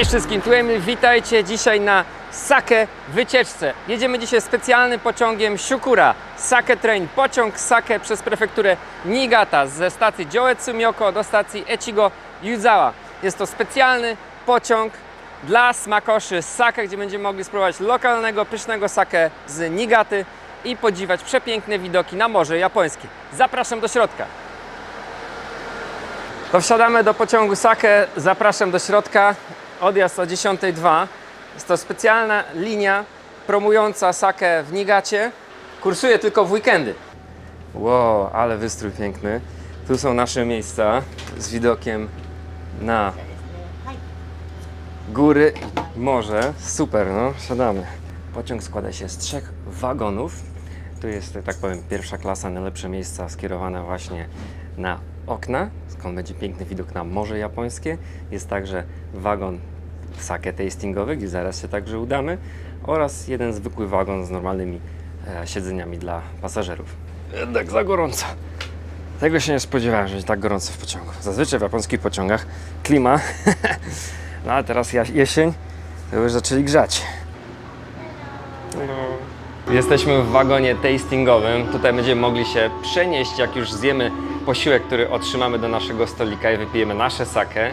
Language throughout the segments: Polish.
Cześć wszystkim, tu Emil, witajcie dzisiaj na Sake wycieczce. Jedziemy dzisiaj specjalnym pociągiem Shukura, Sake Train, pociąg Sake przez prefekturę Niigata ze stacji Joetsu-Myoko do stacji Echigo Yuzawa. Jest to specjalny pociąg dla smakoszy sake, gdzie będziemy mogli spróbować lokalnego, pysznego sake z Nigaty i podziwiać przepiękne widoki na Morze Japońskie. Zapraszam do środka. To wsiadamy do pociągu Sake, zapraszam do środka. Odjazd o 10.02. Jest to specjalna linia promująca Sake w Nigacie. Kursuje tylko w weekendy. Wow, ale wystrój piękny. Tu są nasze miejsca z widokiem na góry i morze. Super, no, siadamy. Pociąg składa się z trzech wagonów. Tu jest, tak powiem, pierwsza klasa, najlepsze miejsca skierowane właśnie na okna, skąd będzie piękny widok na Morze Japońskie. Jest także wagon sake tastingowy, gdzie zaraz się także udamy oraz jeden zwykły wagon z normalnymi e, siedzeniami dla pasażerów. Jednak za gorąco. Tego się nie spodziewałem, że będzie tak gorąco w pociągu. Zazwyczaj w japońskich pociągach klima, no ale teraz jesień, to już zaczęli grzać. Jesteśmy w wagonie tastingowym. Tutaj będziemy mogli się przenieść, jak już zjemy posiłek, który otrzymamy do naszego stolika i wypijemy nasze sake.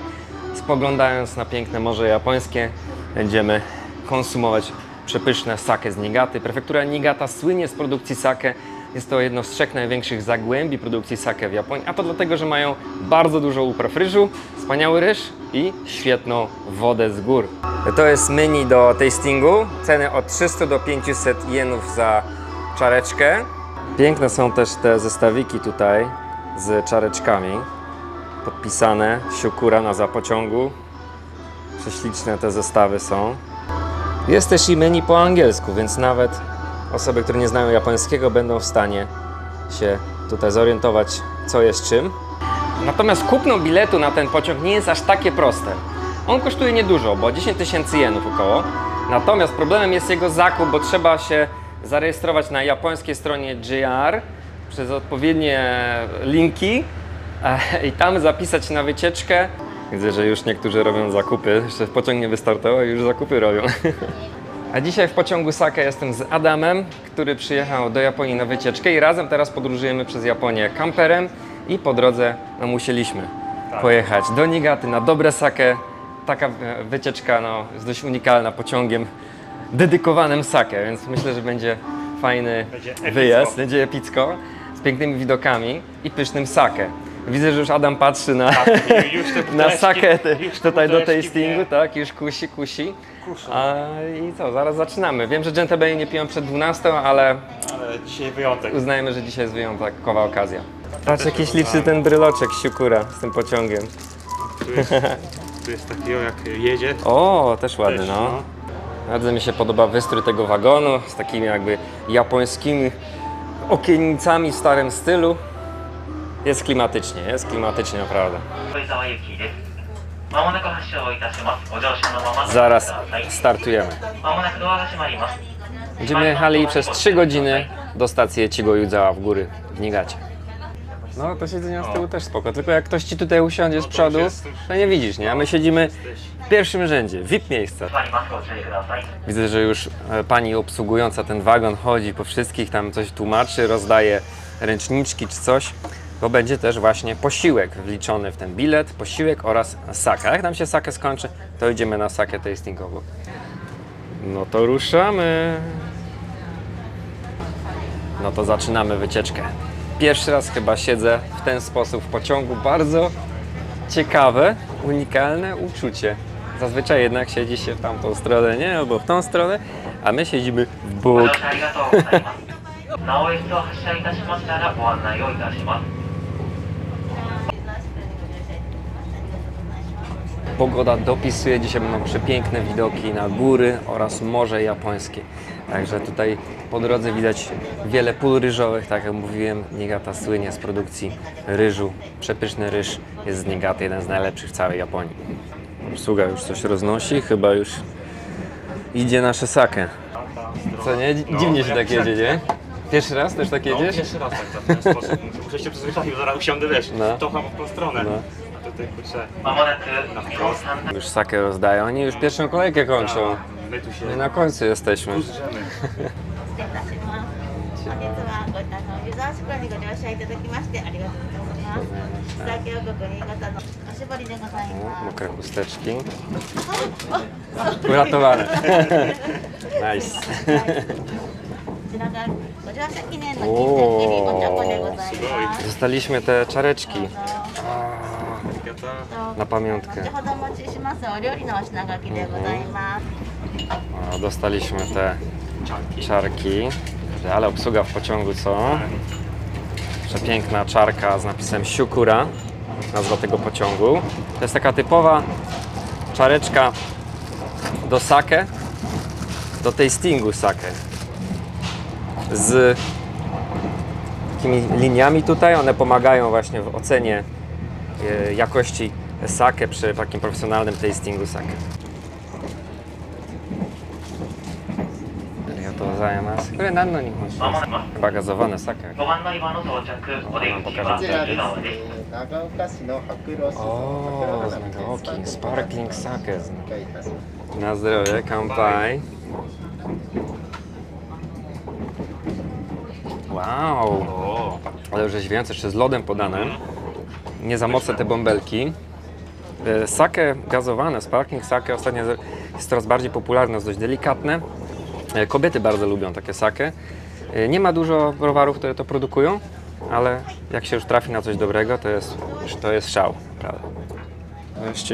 Spoglądając na piękne Morze Japońskie, będziemy konsumować przepyszne sake z Nigaty. Prefektura Niigata słynie z produkcji sake. Jest to jedno z trzech największych zagłębi produkcji sake w Japonii, a to dlatego, że mają bardzo dużo upraw ryżu, wspaniały ryż i świetną wodę z gór. To jest menu do tastingu. Ceny od 300 do 500 jenów za czareczkę. Piękne są też te zestawiki tutaj z czareczkami. Podpisane Siukura na zapociągu. Prześliczne te zestawy są. Jest też i menu po angielsku, więc nawet osoby, które nie znają japońskiego, będą w stanie się tutaj zorientować, co jest czym. Natomiast kupno biletu na ten pociąg nie jest aż takie proste. On kosztuje niedużo, bo 10 tysięcy jenów około. Natomiast problemem jest jego zakup, bo trzeba się zarejestrować na japońskiej stronie JR przez odpowiednie linki e, i tam zapisać na wycieczkę. Widzę, że już niektórzy robią zakupy. Jeszcze pociąg nie wystartował i już zakupy robią. A dzisiaj w pociągu Sake jestem z Adamem, który przyjechał do Japonii na wycieczkę i razem teraz podróżujemy przez Japonię kamperem i po drodze no, musieliśmy pojechać do Nigaty na dobre sake. Taka e, wycieczka no, jest dość unikalna pociągiem dedykowanym sake, więc myślę, że będzie fajny Będzie wyjazd, będzie epicko, z pięknymi widokami i pysznym sake. Widzę, że już Adam patrzy na, Tak, już te na sakę tutaj do tastingu, tak, już kusi, kusi. kuszą. A i co, zaraz zaczynamy. Wiem, że gentlemen nie piją przed 12, ale Ale dzisiaj wyjątek. uznajemy, że dzisiaj jest wyjątkowa okazja. Patrz, jakiś liczny ten bryloczek siukura z tym pociągiem. Tu jest, tu jest taki o jak jedzie. O, też ładny, Też, no. Bardzo mi się podoba wystrój tego wagonu z takimi jakby japońskimi okienicami w starym stylu. Jest klimatycznie, jest klimatycznie naprawdę. Zaraz startujemy. Będziemy jechali przez 3 godziny do stacji Chigo Yudzawa w góry w Nigacie. No to siedzenie z tyłu też spoko, tylko jak ktoś ci tutaj usiądzie z przodu, to nie widzisz, nie? A my siedzimy w pierwszym rzędzie, VIP miejsca. Widzę, że już e, pani obsługująca ten wagon chodzi po wszystkich, tam coś tłumaczy, rozdaje ręczniczki czy coś. Bo będzie też właśnie posiłek wliczony w ten bilet, posiłek oraz saka. Jak nam się sakę skończy, to idziemy na sakę tastingową. No to ruszamy. No to zaczynamy wycieczkę. Pierwszy raz chyba siedzę w ten sposób w pociągu. Bardzo ciekawe, unikalne uczucie. Zazwyczaj jednak siedzi się w tamtą stronę, nie? Albo w tą stronę, a my siedzimy w ご bok. Pogoda dopisuje, dzisiaj będą przepiękne widoki na góry oraz morze japońskie. Także tutaj po drodze widać wiele pól ryżowych, tak jak mówiłem, Niigata słynie z produkcji ryżu. Przepyszny ryż jest z Niigaty, jeden z najlepszych w całej Japonii. Obsługa już coś roznosi, chyba już idzie nasze sake. Co nie? Dziwnie się tak jedzie, nie? Pierwszy raz też tak No, jedziesz? pierwszy raz tak w ten sposób. Muszę się przyzwyczaić, bo zaraz usiądę, wiesz, No. to w tą stronę. No. A to tutaj kurczę まもなく日本三大 Już sakę rozdają, oni już pierwszą kolejkę kończą. my tu się My na końcu jesteśmy. tu zrzemy. 失礼いたします。本日はごあの湯沢宿にご乗車いただきましてありがとうございます。酒王国新潟のおしぼりでござい O, ます。 Mokre chusteczki. Uratowane. Nice. こちらがご乗車記念の金着入りお茶子でございます。 Dostaliśmy te czareczki どう ぞ ありがとう na pamiątkę. 後ほどお持ちしますお料理のお品書きでございます。 O, Dostaliśmy te czarki. Ale obsługa w pociągu, co? Przepiękna czarka z napisem Siukura, nazwa tego pociągu. To jest taka typowa czareczka do sake, do tastingu sake. Z takimi liniami tutaj, one pomagają właśnie w ocenie e, E, jakości sake przy takim profesjonalnym tastingu sake. A to zajmas. Które na no nie Chyba gazowane sake. O, z Sparkling sake. Na zdrowie, kanpai. Wow! Ale już jest więcej, jeszcze z lodem podanym nie za mocne te bąbelki. E, sake gazowane, sparkling sake ostatnio jest coraz bardziej popularne, jest dość delikatne. E, kobiety bardzo lubią takie sake. E, nie ma dużo browarów, które to produkują, ale jak się już trafi na coś dobrego, to jest, to jest szał, prawda?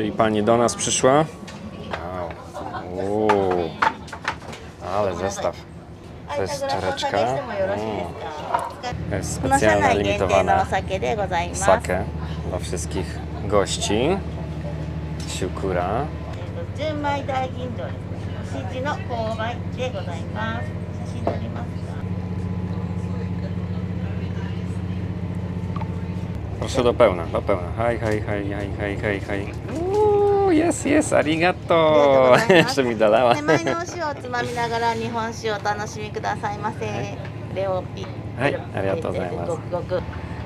I pani do nas przyszła. Wow. Uuu. Ale zestaw. To jest czareczka. Mm. Jest specjalna, limitowana. Sake dla wszystkich gości. Siukura. 純米大吟醸です。牛地の購買でございます。写真撮りますか。 Proszę do pełna, do pełna. Hej, hej, hej, hej, hej, hej, hej. Uuu, jest, jest, arigato. Jeszcze mi dolała. 手前のお塩をつまみながら日本酒をお楽しみくださいませ。レオピ。はいありがとうございますごくごく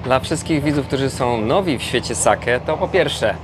dla wszystkich widzów, którzy są nowi w świecie sake, to po pierwsze,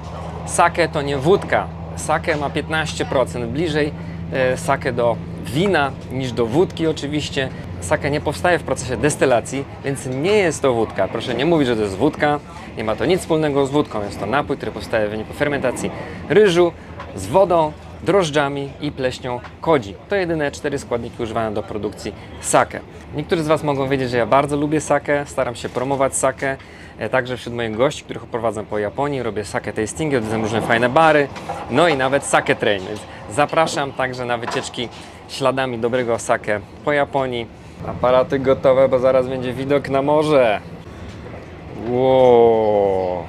sake to nie wódka. Sake ma 15%, bliżej e, sake do wina niż do wódki oczywiście. Sake nie powstaje w procesie destylacji, więc nie jest to wódka. Proszę nie mówić, że to jest wódka. Nie ma to nic wspólnego z wódką. Jest to napój, który powstaje w wyniku fermentacji ryżu z wodą, drożdżami i pleśnią kodzi. To jedyne cztery składniki używane do produkcji sake. Niektórzy z Was mogą wiedzieć, że ja bardzo lubię sake, staram się promować sake, e, także wśród moich gości, których oprowadzam po Japonii, robię sake tastingi, odwiedzam różne fajne bary, no i nawet sake train, więc zapraszam także na wycieczki śladami dobrego sake po Japonii. Aparaty gotowe, bo zaraz będzie widok na morze. Wow.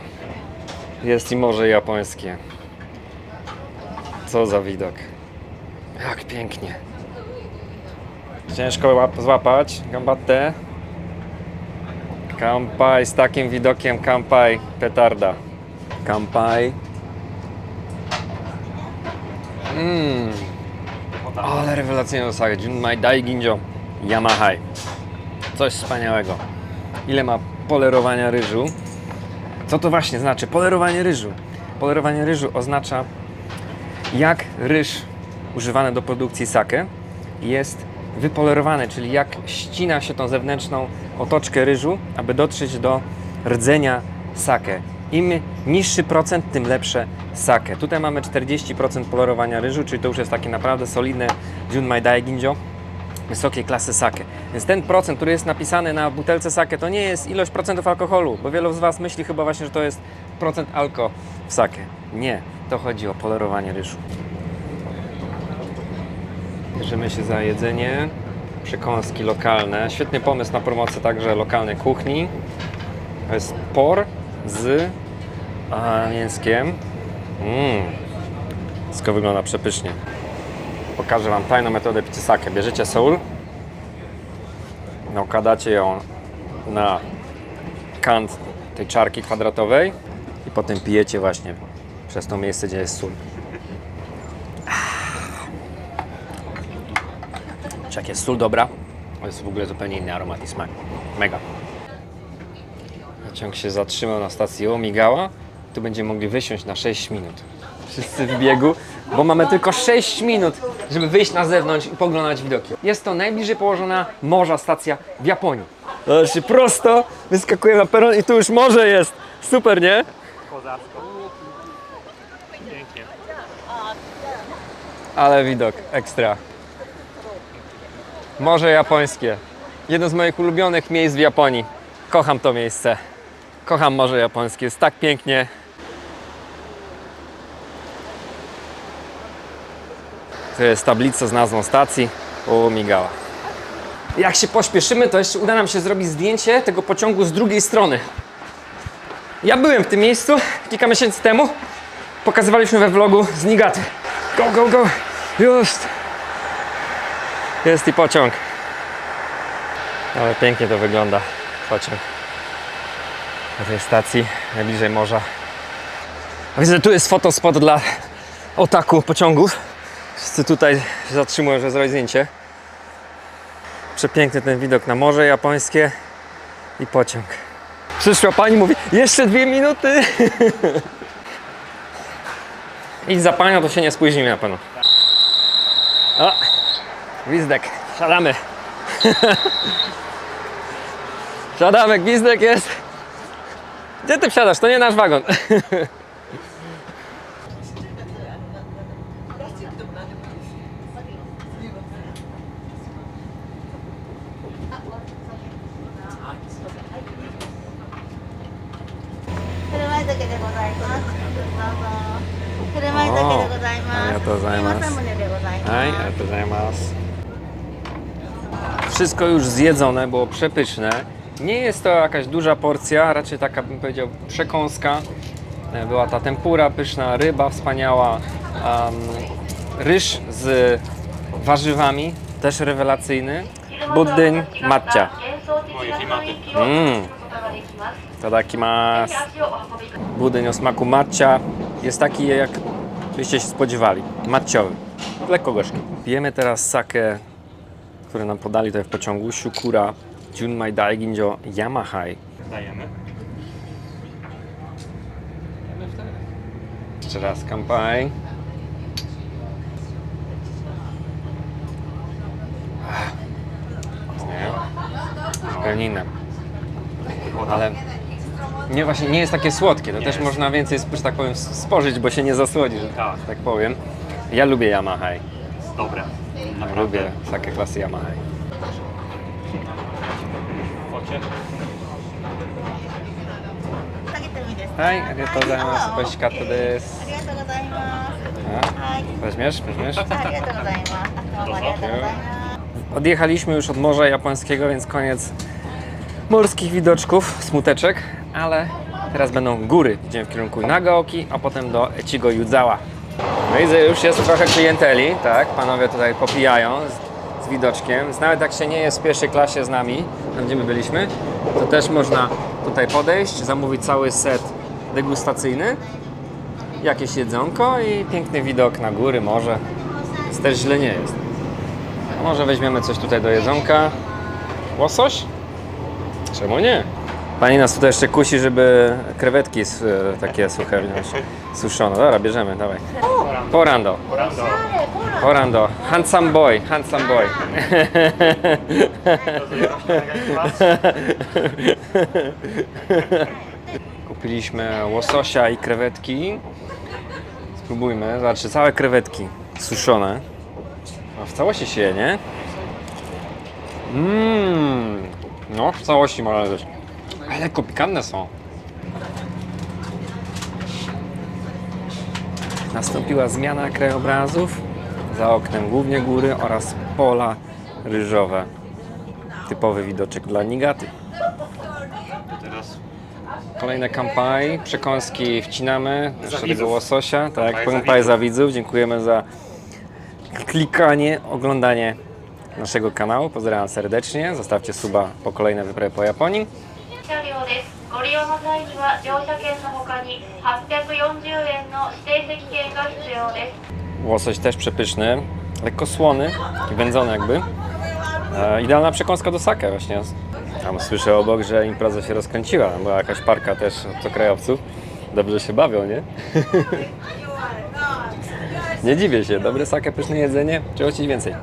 Jest i morze japońskie. Co za widok. Jak pięknie. Ciężko łap- złapać. Gambatte. Kampai z takim widokiem, kampai, petarda. Kampai. Mmm. Ale rewelacyjny osage. Junmai Daiginjo Yamahai. Coś wspaniałego. Ile ma polerowania ryżu? Co to właśnie znaczy? Polerowanie ryżu. Polerowanie ryżu oznacza jak ryż używany do produkcji sake jest wypolerowany, czyli jak ścina się tą zewnętrzną otoczkę ryżu, aby dotrzeć do rdzenia sake. Im niższy procent, tym lepsze sake. Tutaj mamy 40% polerowania ryżu, czyli to już jest takie naprawdę solidne Junmai Daiginjo wysokiej klasy sake. Więc ten procent, który jest napisany na butelce sake, to nie jest ilość procentów alkoholu, bo wielu z Was myśli chyba właśnie, że to jest procent alko w sake. Nie, to chodzi o polerowanie ryżu. Bierzemy się za jedzenie, przekąski lokalne. Świetny pomysł na promocję także lokalnej kuchni. To jest por z a, mięskiem. Mmm, wszystko wygląda przepysznie. Pokażę Wam tajną metodę picia sake. Bierzecie sól, nakładacie ją na kant tej czarki kwadratowej i potem pijecie właśnie przez to miejsce, gdzie jest sól. Czy jak jest sól dobra, to jest w ogóle zupełnie inny aromat i smak. Mega. Pociąg się zatrzymał na stacji Omigała. tu będziemy mogli wysiąść na 6 minut. Wszyscy w biegu, bo mamy tylko 6 minut, żeby wyjść na zewnątrz i poglądać widoki. Jest to najbliżej położona morza stacja w Japonii. Zobaczcie, prosto wyskakujemy na peron i tu już morze jest. Super, nie? Kozacko. Ale widok, ekstra. Morze japońskie. Jedno z moich ulubionych miejsc w Japonii. Kocham to miejsce. Kocham Morze Japońskie. Jest tak pięknie. To jest tablica z nazwą stacji. O, migała. Jak się pośpieszymy, to jeszcze uda nam się zrobić zdjęcie tego pociągu z drugiej strony. Ja byłem w tym miejscu kilka miesięcy temu. Pokazywaliśmy we vlogu z Nigaty. Go, go, go! Już! Jest i pociąg. Ale pięknie to wygląda. Pociąg. Na tej stacji, najbliżej morza. A widzę, że tu jest fotospot dla otaku pociągów. Wszyscy tutaj się zatrzymują, żeby zrobić zdjęcie. Przepiękny ten widok na morze japońskie i pociąg. Przyszła pani, mówi, jeszcze dwie minuty. Idź za panią, to się nie spóźnimy na pewno. O, gwizdek, siadamy. Siadamy, gwizdek jest. Gdzie ty wsiadasz? To nie nasz wagon. Wszystko już zjedzone, było przepyszne. Nie jest to jakaś duża porcja, raczej taka bym powiedział przekąska. E, Była ta tempura pyszna, ryba wspaniała, ryż z warzywami, też rewelacyjny, budyń, matcia. Mmm, tadakimasu. Budyń o smaku matcha jest taki, jak byście się spodziewali. Matciowy. Lekko gorzki. Pijemy teraz sakę, które nam podali tutaj w pociągu. Shukura Junmai Daiginjo Yamahai. Dajemy. Jeszcze raz kampai. Pełninne. Ale nie, właśnie nie jest takie słodkie. To też można więcej, że tak powiem, spożyć, bo się nie zasłodzi, że Tak. tak powiem. Ja lubię Yamahai. Dobre. Lubię takie klasy Yamahai. Focie. 下げてもいいですか。はい、ありがとうございます。美味しかったですあ。りがとうございます。 A, はい。 weźmiesz? Weźmiesz? ありがとうございます。あどうもありがとうございます。 Odjechaliśmy już od Morza Japońskiego, więc koniec morskich widoczków, smuteczek, ale teraz będą góry. Idziemy w kierunku Nagaoki, a potem do Echigo Yudzawa. No i już jest trochę klienteli, tak? Panowie tutaj popijają z, z widoczkiem. Nawet jak się nie jest w pierwszej klasie z nami, tam gdzie my byliśmy, to też można tutaj podejść, zamówić cały set degustacyjny, jakieś jedzonko i piękny widok na góry, morze. Więc też źle nie jest. Może weźmiemy coś tutaj do jedzonka? Łosoś? Czemu nie? Pani nas tutaj jeszcze kusi, żeby krewetki takie suche wziąć. Suszone. Dobra, bierzemy, dawaj. Porando. Porando. Porando. Handsome boy, handsome boy. Kupiliśmy łososia i krewetki. Spróbujmy. Zobaczcie, całe krewetki suszone. A w całości się je, nie? Mmm. No, w całości można też. Ale lekko pikantne są. Nastąpiła zmiana krajobrazów. Za oknem głównie góry oraz pola ryżowe. Typowy widoczek dla Nigaty. Teraz Kolejne kampai, przekąski wcinamy, widzów. łososia, tak, Kampai za widzów, dziękujemy za klikanie, oglądanie naszego kanału, pozdrawiam serdecznie, zostawcie suba po kolejne wyprawy po Japonii. 車両ですご利用の際には乗車券の他に840円の指定席券が必要です Łosoś też przepyszny, lekko słony i wędzony jakby. E, idealna przekąska do sake właśnie. Tam słyszę obok, że impreza się rozkręciła, była jakaś parka też obcokrajowców. Dobrze się bawią, nie? nie dziwię się. Dobre sake, pyszne jedzenie. Czego chcieć więcej?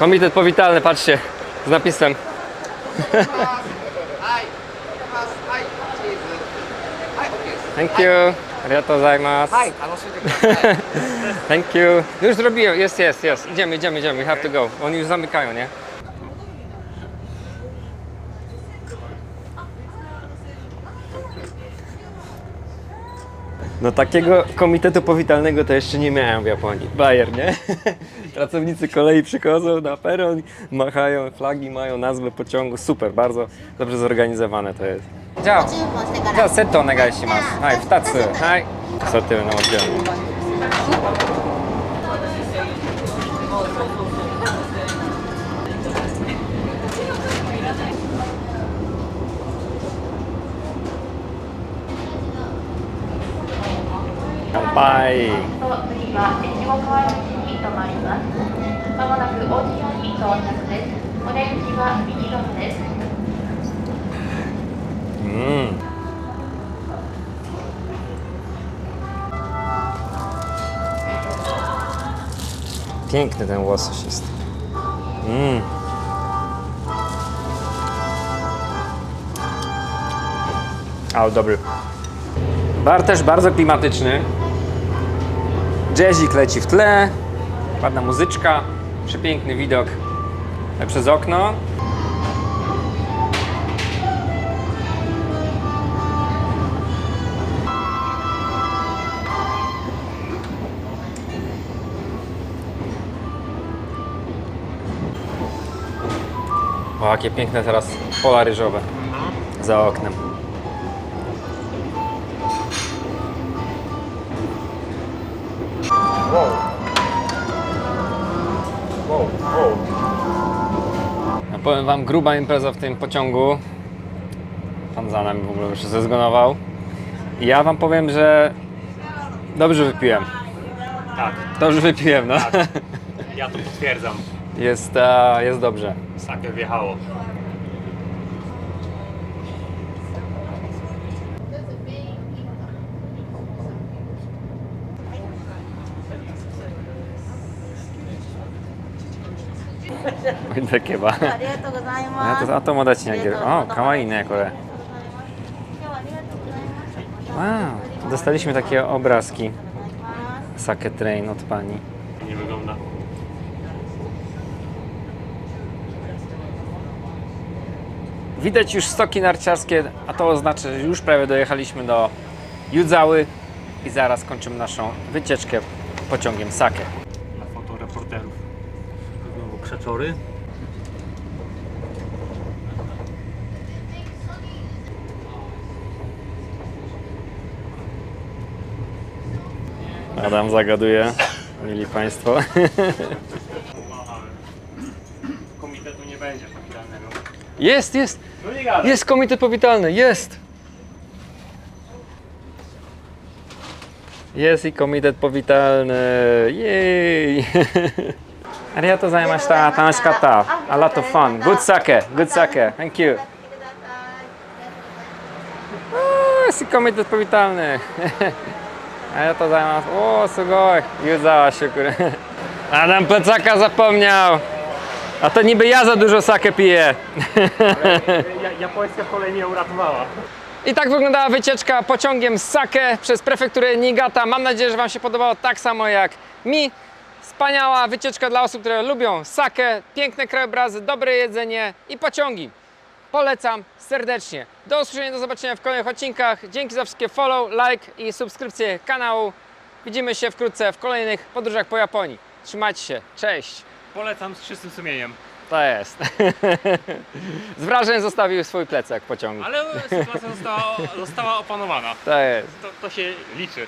Komitet powitalny, patrzcie, z napisem. Thank you. Arigato gozaimasu. Hi, Thank you. Już zrobiłem, jest, jest, jest. Idziemy, idziemy, idziemy. We have to go. Oni już zamykają, nie? No takiego komitetu powitalnego to jeszcze nie miałem w Japonii. Bayer, nie? Pracownicy kolei przychodzą na peron, machają flagi, mają nazwę pociągu. Super, bardzo dobrze zorganizowane to jest. Ciao. Ciao, seto onegaishimasu. Hai, futatsu. Hai. Soty, no oddzielnie. セットお願いします。はい、2つ。はい。座ってるのもちろん。乾杯。と次は越後川口に停まりますまもなく大宮に到着ですお出口は右側ですうん。Piękny ten łosoś jest. Mm. Ale dobry. Bar też bardzo klimatyczny. Jazzik leci w tle. Ładna muzyczka. Przepiękny widok przez okno. O, jakie piękne teraz pola ryżowe za oknem. Powiem wam, gruba impreza w tym pociągu. Pan za nami w ogóle już zezgonował. I ja wam powiem, że dobrze wypiłem. Tak, Dobrze wypiłem, no. ja to potwierdzam. Jest, e, jest dobrze. Sake wjechało. Takie ba. ありがとうございあますとあ友達にあげる。あ、かわいいね、これ。今日はありがとうございます。 Wow. Dostaliśmy takie obrazki. ありがとうございます。 Sake Train od pani. Nie wygląda. Widać już stoki narciarskie, a to oznacza, że już prawie dojechaliśmy do Judzały i zaraz kończymy naszą wycieczkę pociągiem Sake. Dla fotoreporterów. Znowu krzeczory. Adam zagaduje, mili Państwo. Komitetu nie będzie powitalnego. Jest, jest! No jest komitet powitalny, jest! Jest i komitet powitalny, jej! Arigatou gozaimashita, tanashikatta, a lot of fun, good sake, good sake, thank you. Uuu, jest i komitet powitalny. ありがとうございますおおすごい湯沢シュクル Adam plecaka zapomniał a to niby ja za dużo sake piję ja, japońska kolej uratowała i tak wyglądała wycieczka pociągiem z Sake przez prefekturę Niigata. Mam nadzieję, że Wam się podobało tak samo jak mi. Wspaniała wycieczka dla osób, które lubią Sake, piękne krajobrazy, dobre jedzenie i pociągi. Polecam serdecznie. Do usłyszenia, do zobaczenia w kolejnych odcinkach. Dzięki za wszystkie follow, like i subskrypcje kanału. Widzimy się wkrótce w kolejnych podróżach po Japonii. Trzymajcie się, cześć! Polecam z czystym sumieniem. To jest. Z wrażeń zostawił swój plecak w pociągu. Ale sytuacja została, została opanowana. To jest. To, to się liczy.